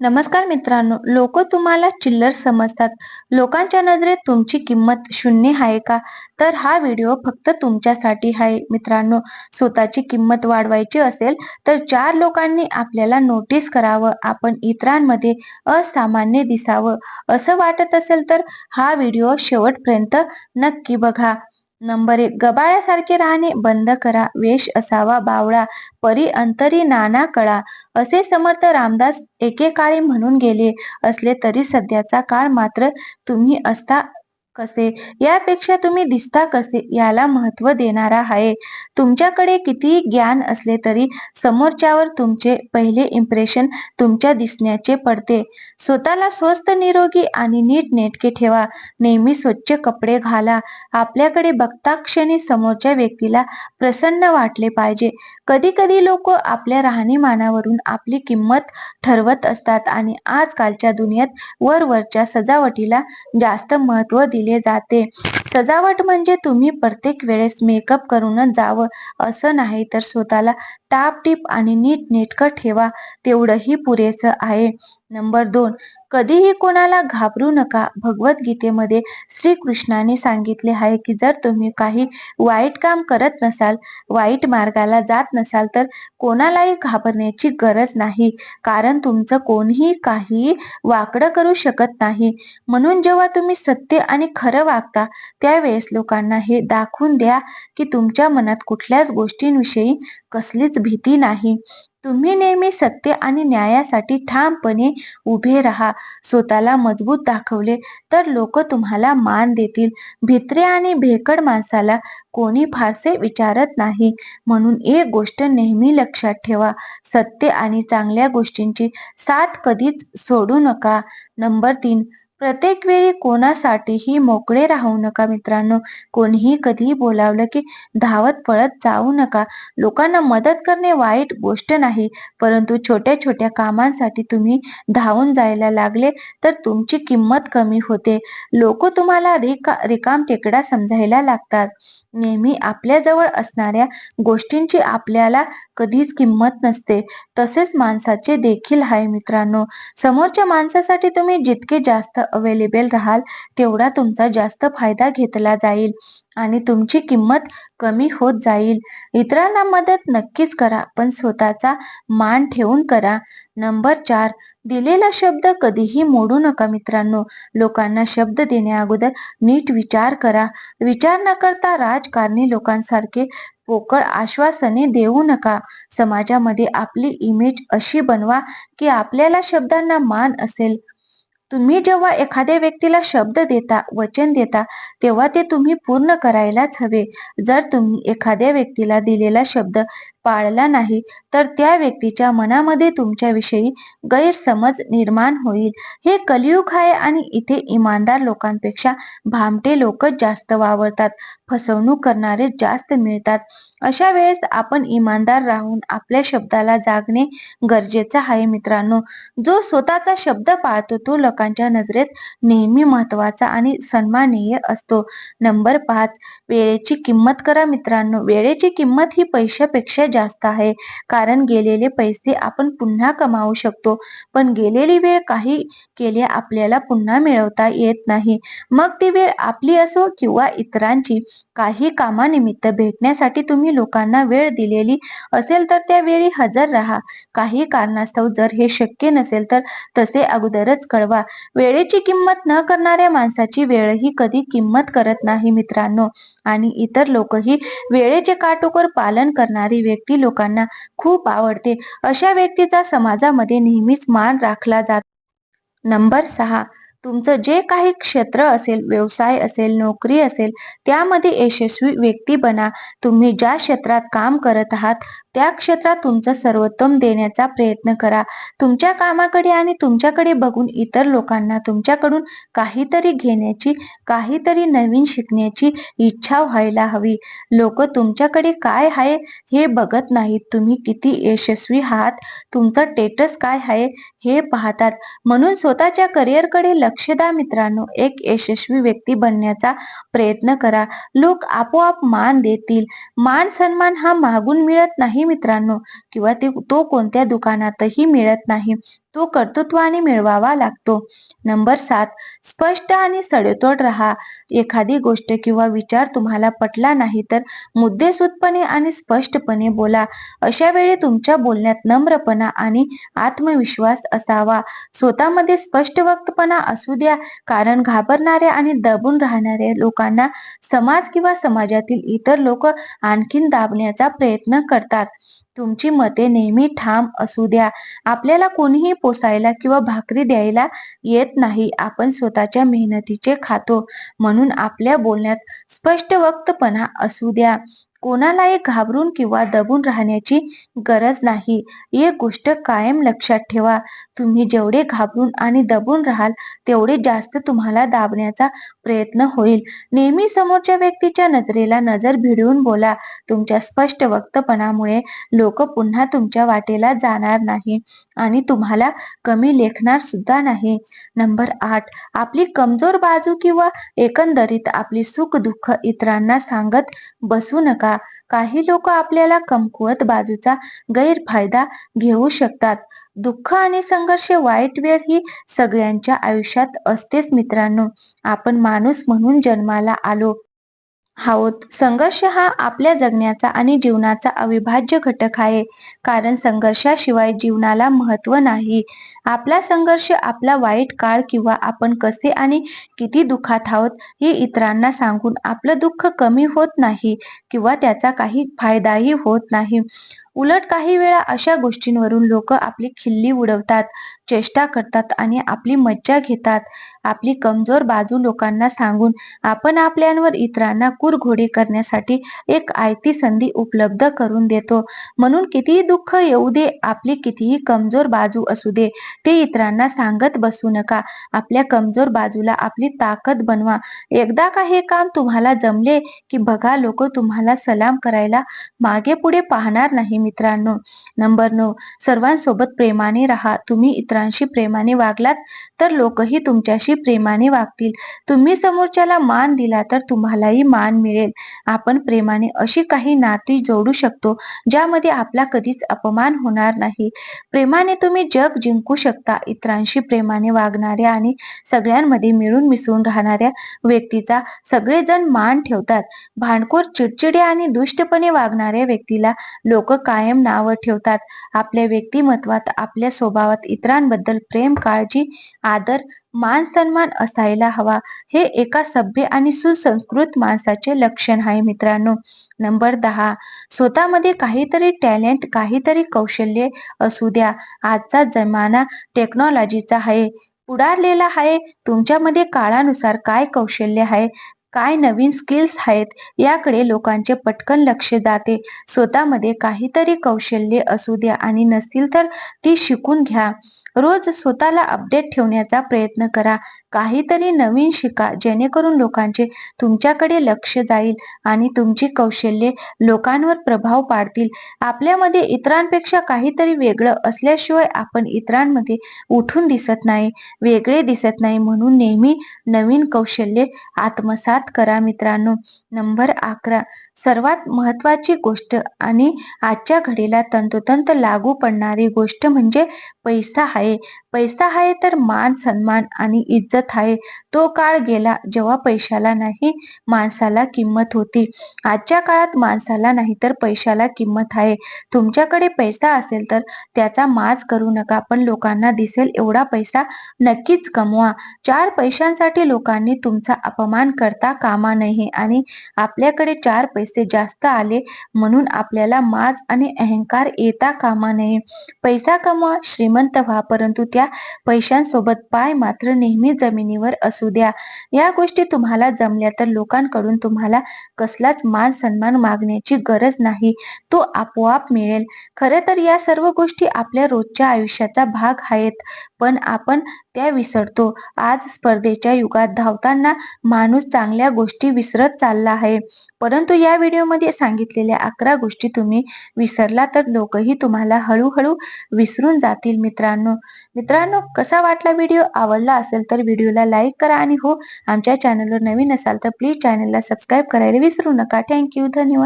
नमस्कार मित्रांनो लोक तुम्हाला चिल्लर समजतात. लोकांच्या नजरेत तुमची किंमत शून्य आहे का? तर हा व्हिडिओ फक्त तुमच्यासाठी आहे मित्रांनो. स्वतःची किंमत वाढवायची असेल तर चार लोकांनी आपल्याला नोटीस करावं. आपण इतरांमध्ये असामान्य दिसावं. असं वाटत असेल तर हा व्हिडिओ शेवटपर्यंत नक्की बघा. नंबर एक गबाळ्यासारखे राहणे बंद करा वेश असावा बावळा परी अंतरी नाना कळा असे समर्थ रामदास एकेकाळी म्हणून गेले असले तरी सध्याचा काळ मात्र तुम्ही असता कसे? यापेक्षा तुम्ही दिसता कसे? याला महत्त्व देणारा आहे. तुमच्याकडे कितीही ज्ञान असले तरी समोरच्यावर तुमचे पहिले इम्प्रेशन तुमच्या दिसण्याचे पडते. स्वतःला स्वस्त निरोगी आणि नीटनेटके ठेवा. नेहमी स्वच्छ कपडे घाला. आपल्याकडे बघता क्षणी समोरच्या व्यक्तीला प्रसन्न वाटले पाहिजे. कधी कधी लोक आपल्या राहणीमानावरून आपली किंमत ठरवत असतात आणि आजकालच्या दुनियेत वरवरच्या सजावटीला जास्त महत्त्व दिले जाते. सजावट म्हणजे तुम्ही प्रत्येक वेळेस मेकअप करूनच जावं असं नाही तर स्वतःला टापटीप आणि नीट नेटकं ठेवा तेवढंही पुरेसं आहे. नंबर दोन कधीही कोणाला घाबरू नका. भगवद्गीतेमध्ये श्रीकृष्णाने सांगितले आहे की जर तुम्ही काही वाईट काम करत नसाल वाईट मार्गाला जात नसाल तर कोणालाही घाबरण्याची गरज नाही. कारण तुमचं कोणीही काही वाकडं करू शकत नाही. म्हणून जेव्हा तुम्ही सत्य आणि खरं वागता त्यावेळेस लोकांना हे दाखवून द्या की तुमच्या मनात कुठल्याच गोष्टींविषयी कसलीच भीती नाही. तुम्ही नेहमी सत्य आणि न्यायासाठी ठामपणे उभे राहा. स्वतःला मजबूत दाखवले तर लोक तुम्हाला मान देतील. भित्रे आणि भेकड माणसाला कोणी फारसे विचारत नाही. म्हणून एक गोष्ट नेहमी लक्षात ठेवा. सत्य आणि चांगल्या गोष्टींची साथ कधीच सोडू नका. नंबर तीन प्रत्येक वेळी कोणासाठीही मोकळे राहू नका मित्रांनो. कोणीही कधीही बोलावलं की धावत पळत जाऊ नका. लोकांना मदत करणे वाईट गोष्ट नाही. परंतु छोट्या छोट्या कामांसाठी तुम्ही धावून जायला लागले तर तुमची किंमत कमी होते. लोक तुम्हाला रिका रिकाम टेकडा समजायला लागतात. नेहमी आपल्याजवळ असणाऱ्या गोष्टींची आपल्याला कधीच किंमत नसते. तसेच माणसाचे देखील आहे मित्रांनो. समोरच्या माणसासाठी तुम्ही जितके जास्त अवेलेबल राहाल तेवढा तुमचा जास्त फायदा घेतला जाईल. आणि तुमची किंमत कमी होत जाईल. इतरांना मदत नक्कीच करा पण स्वतःचा मान ठेवून करा. नंबर चार दिलेला शब्द कधीही मोडू नका मित्रांनो. लोकांना शब्द देण्याअगोदर नीट विचार करा. विचार न करता राजकारणी लोकांसारखे पोकळ आश्वासने देऊ नका. समाजामध्ये आपली इमेज अशी बनवा की आपल्याला शब्दांना मान असेल. तुम्ही जेव्हा एखाद्या व्यक्तीला शब्द देता वचन देता तेव्हा ते तुम्ही पूर्ण करायलाच हवे. जर तुम्ही एखाद्या व्यक्तीला दिलेला शब्द पाळला नाही तर त्या व्यक्तीच्या मनामध्ये तुमच्याविषयी गैरसमज निर्माण होईल. हे कलियुग आहे आणि इथे इमानदार लोकांपेक्षा भामटे लोकच जास्त वावरतात. फसवणूक करणारे जास्त मिळतात. अशा वेळेस आपण इमानदार राहून आपल्या शब्दाला जागणे गरजेचं आहे मित्रांनो. जो स्वतःचा शब्द पाळतो तो लोकांच्या नजरेत नेहमी महत्त्वाचा आणि सन्माननीय असतो. नंबर पाच वेळेची किंमत करा मित्रांनो. वेळेची किंमत ही पैशापेक्षा जास्त आहे. कारण गेलेले पैसे आपण पुन्हा कमावू शकतो. पण गेलेली वेळ काही केले आपल्याला पुन्हा मिळवता येत नाही. मग ती वेळ आपली असो किंवा इतरांची काही कामानिमित्त भेटण्यासाठी तुम्ही लोकांना वेळ दिलेली असेल तर त्या वेळी हजर राहा. काही कारणास्तव जर हे शक्य नसेल तर तसे अगोदरच कळवा. वेळेची किंमत न करणाऱ्या माणसाची वेळही कधी किंमत करत नाही मित्रांनो. आणि इतर लोकही वेळेचे काटोकोर पालन करणारी व्यक्ती लोकांना खूप आवडते. अशा व्यक्तीचा समाजामध्ये नेहमीच मान राखला जात नंबर सहा. तुमचं जे काही क्षेत्र असेल व्यवसाय असेल नोकरी असेल त्यामध्ये यशस्वी व्यक्ती बना. तुम्ही ज्या क्षेत्रात काम करत आहात त्या क्षेत्रात तुमचं सर्वोत्तम देण्याचा प्रयत्न करा. तुमच्या कामाकडे आणि तुमच्याकडे बघून इतर लोकांना तुमच्याकडून काहीतरी घेण्याची काहीतरी नवीन शिकण्याची इच्छा व्हायला हवी. लोक तुमच्याकडे काय आहे हे बघत नाहीत. तुम्ही किती यशस्वी आहात तुमचं स्टेटस काय आहे हे पाहतात. म्हणून स्वतःच्या करिअरकडे लक्ष द्या मित्रांनो. एक यशस्वी व्यक्ती बनण्याचा प्रयत्न करा. लोक आपोआप मान देतील. मान सन्मान हा मागून मिळत नाही मित्रांनो किंवा ते तो कोणत्या दुकानातही मिळत नाही तो कर्तृत्वाने मिळवावा लागतो. नंबर सात स्पष्ट आणि सडेतोड राहा. एखादी गोष्ट किंवा विचार तुम्हाला पटला नाही तर मुद्देसूदपणे आणि स्पष्टपणे बोला. अशा वेळी तुमच्या बोलण्यात नम्रपणा आणि आत्मविश्वास असावा. स्वतःमध्ये स्पष्ट वक्तपणा असू द्या कारण घाबरणाऱ्या आणि दबून राहणाऱ्या लोकांना समाज किंवा समाजातील इतर लोक आणखीन दाबण्याचा प्रयत्न करतात. तुमची मते नेहमी ठाम असू द्या. आपल्याला कोणीही पोसायला किंवा भाकरी द्यायला येत नाही. आपण स्वतःच्या मेहनतीचे खातो. म्हणून आपल्या बोलण्यात स्पष्ट वक्तपणा असू द्या. कोणालाही घाबरून किंवा दबून राहण्याची गरज नाही. एक गोष्ट कायम लक्षात ठेवा. तुम्ही जेवढे घाबरून आणि दबून राहाल तेवढे जास्त तुम्हाला दाबण्याचा प्रयत्न होईल. नेहमी समोरच्या व्यक्तीच्या नजरेला नजर भिडवून बोला. तुमच्या स्पष्ट वक्तपणामुळे लोक पुन्हा तुमच्या वाटेला जाणार नाही आणि तुम्हाला कमी लेखणार सुद्धा नाही. नंबर आठ. आपली कमजोर बाजू किंवा एकंदरीत आपली सुख दुःख इतरांना सांगत बसू नका. काही लोक आपल्याला कमकुवत बाजूचा गैरफायदा घेऊ शकतात. दुःख आणि संघर्ष वाईट वेळ ही सगळ्यांच्या आयुष्यात असतेच मित्रांनो. आपण माणूस म्हणून जन्माला आलो. आहोत संघर्ष हा आपल्या जगण्याचा आणि जीवनाचा अविभाज्य घटक आहे. कारण संघर्षाशिवाय जीवनाला महत्त्व नाही. आपला संघर्ष आपला वाईट काळ किंवा आपण कसे आणि किती दुःखात आहोत हे इतरांना सांगून आपलं दुःख कमी होत नाही किंवा त्याचा काही फायदाही होत नाही. उलट काही वेळा अशा गोष्टींवरून लोक आपली खिल्ली उडवतात चेष्टा करतात आणि आपली मज्जा घेतात. आपली कमजोर बाजू लोकांना सांगून आपण आपल्यांवर इतरांना कुरघोडी करण्यासाठी एक आयती संधी उपलब्ध करून देतो. म्हणून कितीही दुःख येऊ दे आपली कितीही कमजोर बाजू असू दे ते इतरांना सांगत बसू नका. आपल्या कमजोर बाजूला आपली ताकद बनवा. एकदा का हे काम तुम्हाला जमले की बघा लोक तुम्हाला सलाम करायला मागे पुढे पाहणार नाही मित्रांनो. नंबर नऊ सर्वांसोबत प्रेमाने राहा. तुम्ही इतरांशी प्रेमाने वागलात तर लोकही तुमच्याशी प्रेमाने वागतील. तुम्ही समोरच्याला मान दिला तर तुम्हालाही मान मिळेल. आपण प्रेमाने अशी काही नाती जोडू शकतो ज्यामध्ये आपला कधीच अपमान होणार नाही. प्रेमाने तुम्ही जग जिंकू शकता. इतरांशी प्रेमाने वागणाऱ्या आणि सगळ्यांमध्ये मिळून मिसळून राहणाऱ्या व्यक्तीचा सगळेजण मान ठेवतात. भांडखोर चिडचिडे आणि दुष्टपणे वागणाऱ्या व्यक्तीला लोक कायम नावं ठेवतात. आपल्या व्यक्तिमत्वात आपल्या स्वभावात इतरांबद्दल प्रेम काळजी आदर मान सन्मान असायला हवा. हे एका सभ्य आणि सुसंस्कृत माणसाचे लक्षण आहे मित्रांनो. नंबर दहा. स्वतःमध्ये काहीतरी टॅलेंट काहीतरी कौशल्य असू द्या. आजचा जमाना टेक्नॉलॉजीचा आहे. पुढारलेला आहे. तुमच्यामध्ये काळानुसार काय कौशल्य आहे? काय नवीन स्किल्स आहेत याकडे लोकांचे पटकन लक्ष जाते. स्वतःमध्ये काहीतरी कौशल्य असू द्या आणि नसतील तर ती शिकून घ्या. रोज स्वतःला अपडेट ठेवण्याचा प्रयत्न करा. काहीतरी नवीन शिका जेणेकरून लोकांचे तुमच्याकडे लक्ष जाईल आणि तुमची कौशल्ये लोकांवर प्रभाव पाडतील. आपल्यामध्ये इतरांपेक्षा काहीतरी वेगळं असल्याशिवाय आपण इतरांमध्ये उठून दिसत नाही वेगळे दिसत नाही. म्हणून नेहमी नवीन कौशल्ये आत्मसात करा मित्रांनो. नंबर अकरा. सर्वात महत्वाची गोष्ट आणि आजच्या घडीला तंतोतंत लागू पडणारी गोष्ट म्हणजे पैसा आहे. पैसा आहे तर मान सन्मान आणि इज्जत आहे. तो काळ गेला जेव्हा पैशाला नाही माणसाला किंमत होती. आजच्या काळात माणसाला नाही तर पैशाला किंमत आहे. तुमच्याकडे पैसा असेल तर त्याचा माज करू नका पण लोकांना दिसेल एवढा पैसा नक्कीच कमवा. चार पैशांसाठी लोकांनी तुमचा अपमान करता कामा नये आणि आपल्याकडे चार पैसे जास्त आले म्हणून आपल्याला माज आणि अहंकार येता कामा नये. पैसा कमवा श्रीमंत व्हा परंतु त्या पैशांसोबत पाय मात्र नेहमी जमिनीवर असू द्या. या गोष्टी तुम्हाला जमल्या तर लोकांकडून तुम्हाला कसलाच मान सन्मान मागण्याची गरज नाही. तो आपोआप मिळेल. खरं तर या सर्व गोष्टी आपल्या रोजच्या आयुष्याचा भाग आहेत. पण आपण त्या विसरतो. आज स्पर्धेच्या युगात धावताना माणूस चांगल्या गोष्टी विसरत चालला आहे. परंतु या व्हिडिओमध्ये सांगितलेल्या अकरा गोष्टी तुम्ही विसरला तर लोकही तुम्हाला हळूहळू विसरून जातील मित्रांनो. मित्रांनो कसा वाटला व्हिडिओ? आवडला असेल तर व्हिडिओला लाईक करा आणि हो आमच्या चॅनलवर नवीन असाल तर प्लीज चॅनलला सबस्क्राईब करायला विसरू नका. थँक्यू धन्यवाद.